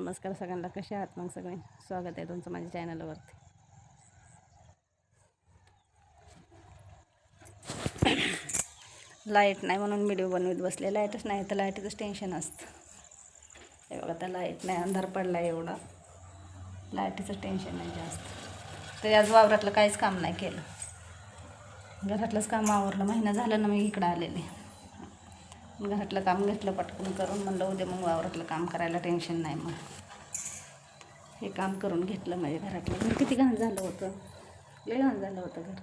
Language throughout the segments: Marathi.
नमस्कार सगळ्यांना कसे आहात मग सगळे? स्वागत आहे तुमचं माझ्या चॅनलवरती. लाइट नाही म्हणून व्हिडिओ बनवीत बसले. लाईटच नाही तर लाईटचंच टेन्शन असतं. एवढं तर लाइट नाही अंधार पडला एवढा. लाईटीचं टेन्शन नाही जास्त. तरी आज वावरातलं काहीच काम नाही केलं. घरातलंच काम आवरलं. महिना झालं ना मी इकडं आलेली. घरातलं काम घेतलं पटकन करून म्हणलं उद्या मग वावरातलं काम करायला टेन्शन नाही मग. हे काम करून घेतलं माझ्या घरातलं. घर किती घाण झालं होतं. लय घाण झालं होतं घर.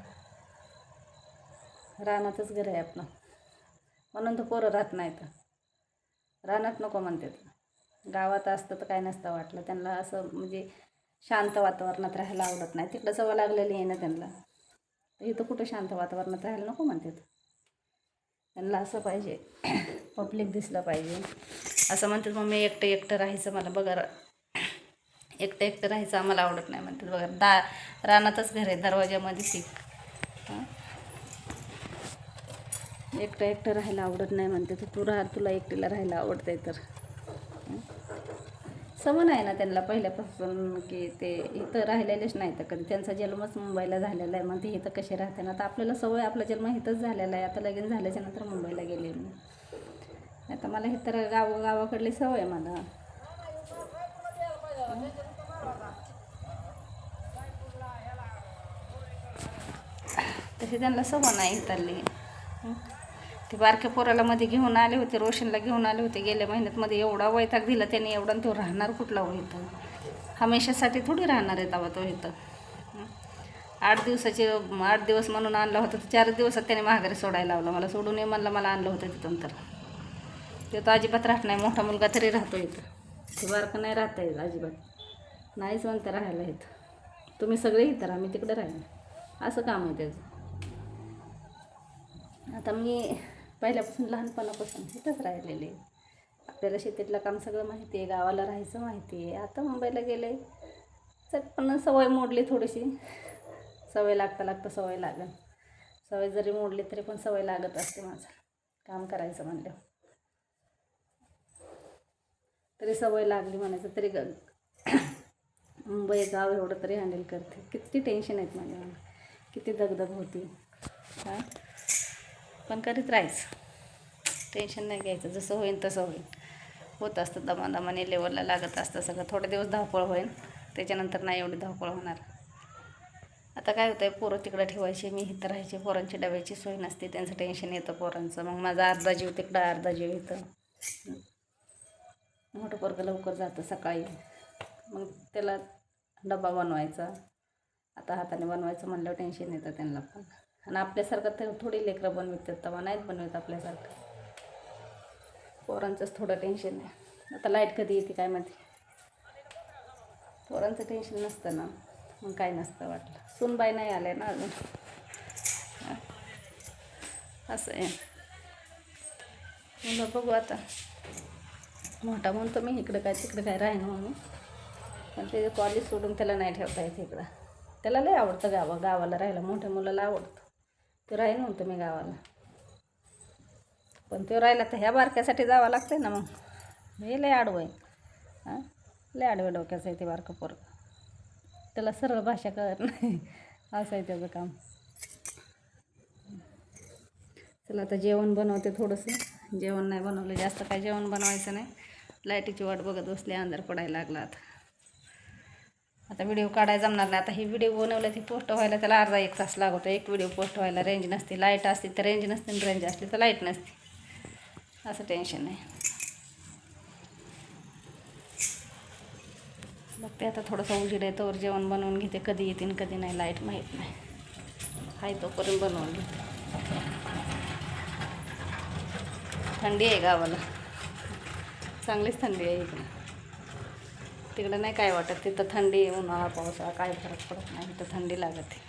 रानातच घर आहे आपलं. म्हणून तर पोरं राहत नाहीत. रानात नको म्हणतात. गावात असतं तर काय नसतं वाटलं. त्यांना असं म्हणजे शांत वातावरणात राहायला आवडत नाही. तिकडं सवय लागलेली आहे ना त्यांना. इथं कुठं शांत वातावरणात राहायला नको म्हणतात. त्यांना असं पाहिजे. पब्लिक दिसलं पाहिजे. असं म्हणतात मग मी एकटं एकटं राहायचं मला बघा एकटं एकटं राहायचं आम्हाला आवडत नाही म्हणतात बघा दा रानातच घर आहे दरवाज्यामध्ये सीट एकटं एकटं राहायला आवडत नाही म्हणते तू राहा तुला एकटीला राहायला आवडतंय तर. सवय आहे ना त्यांना पहिल्यापासून की ते इथं राहिलेलेच नाही तर कधी त्यांचा जन्मच मुंबईला झालेला आहे. मग ते इथं कसे राहते ना आता आपल्याला सवय आपला जन्म इथंच झालेला आहे. आता लगीन झाल्याच्यानंतर मुंबईला गेले मी. आता मला हे तर गाव गावाकडली सवय आहे मला. तशी त्यांना सवय नाही इथली. ते बारक्या पोराला मध्ये घेऊन आले होते रोशनला घेऊन आले होते. गेल्या महिन्यात मध्ये एवढा वैताग दिला त्याने एवढा तो राहणार कुठला हो इथं? हमेशासाठी थोडी राहणार आहे तेव्हा तो इथं. आठ दिवसाचे आठ दिवस म्हणून आणलं होतं तर चार दिवसात त्याने महागारी सोडायला लावलं. मला सोडून ये म्हणलं मला आणलं होतं तिथून तर. ते तर अजिबात राहत नाही मोठा मुलगा तरी राहतो इथं. ते बारकं नाही राहता येईल अजिबात. नाहीच म्हणतं राहायला इथं. तुम्ही सगळे इथं राहा मी तिकडे राहीन. असं काम आहे त्याचं. आता मी पहिल्यापासून लहानपणापासून इथंच राहिलेले. आपल्याला शेतीतलं काम सगळं माहिती आहे गावाला राहायचं माहिती आहे. आता मुंबईला गेले चटपण सवय मोडली थोडीशी. सवय लागता लागता सवय लागेल. सवय जरी मोडली तरी पण सवय लागत असते माझं. काम करायचं म्हणलं. तरी सवय लागली म्हणायचं तरी ग मुंबई गाव एवढं तरी हँडल करते. किती टेन्शन आहेत माझ्या मला किती दगदग होती. हां? पण करीत राहायचं. टेन्शन नाही घ्यायचं. जसं होईल तसं होईल होत असतं दमादमाने लेवलला लागत असतं सगळं. थोडे दिवस धावपळ होईल त्याच्यानंतर नाही एवढी धावपळ होणार. आता काय होतं आहे पोरं तिकडं ठेवायचे मी इथं राहायची. पोरांची डब्याची सोय नसते. त्यांचं टेन्शन येतं पोरांचं. मग माझा अर्धा जीव तिकडं अर्धा जीव इथं. मोठं पोरगं लवकर जातं सकाळी. मग त्याला डबा बनवायचा. आता हाताने बनवायचं म्हणल्यावर टेन्शन येतं त्यांना पण. आणि आपल्यासारखं तर थोडी लेकरं बनवितात तेव्हा नाहीत बनवत आपल्यासारखं. पोरांचंच थोडं टेन्शन आहे. आता लाइट कधी येते काय माहिती? पोरांचं टेन्शन नसतं ना. मग काय नसतं वाटलं. सुनबाई नाही आले ना अजून. असं आहे. मग बघू आता. मोठा म्हणतो मी इकडं काय तिकडं काय राहीन म्हणून पण ते कॉलेज सोडून त्याला नाही ठेवता येत इकडं. त्याला लय आवडतं गावा गावाला राहायला. मोठ्या मुलाला आवडतं. तो राहील म्हणतो मी गावाला. पण तो राहिला तर ह्या बारक्यासाठी जावं लागतंय ना मग. हे लय आडवं आहे. हां? लय आडवं डोक्याचं आहे ते बारकं पोरं त्याला सरळ भाषा कळत नाही. असं आहे त्याचं काम. चला आता जेवण बनवते थोडंसं. जेवण नाही बनवलं जास्त काय जेवण बनवायचं नाही. लाईटीची वाट बघत बसली अंधार पडायला लागला आता. आता व्हिडिओ काढायला जमणार नाही. आता ही व्हिडिओ बनवलं ती पोस्ट व्हायला त्याला अर्धा एक तास लागतो. एक व्हिडिओ पोस्ट व्हायला रेंज नसते. लाइट असते तर रेंज नसते आणि रेंज असली तर लाइट नसते. असं टेन्शन आहे. बघते आता थोडंसं उजेड आहे तोवर जेवण बनवून घेते. कधी येतील कधी नाही लाइट माहीत नाही. हाय तोपर्यंत बनवून घेते. थंडी आहे गावाला. चांगलीच थंडी आहे इकडे. तिकडं नाही काय वाटत तिथं थंडी उन्हाळा पावसाळा काय फरक पडत नाही तिथं थंडी लागते.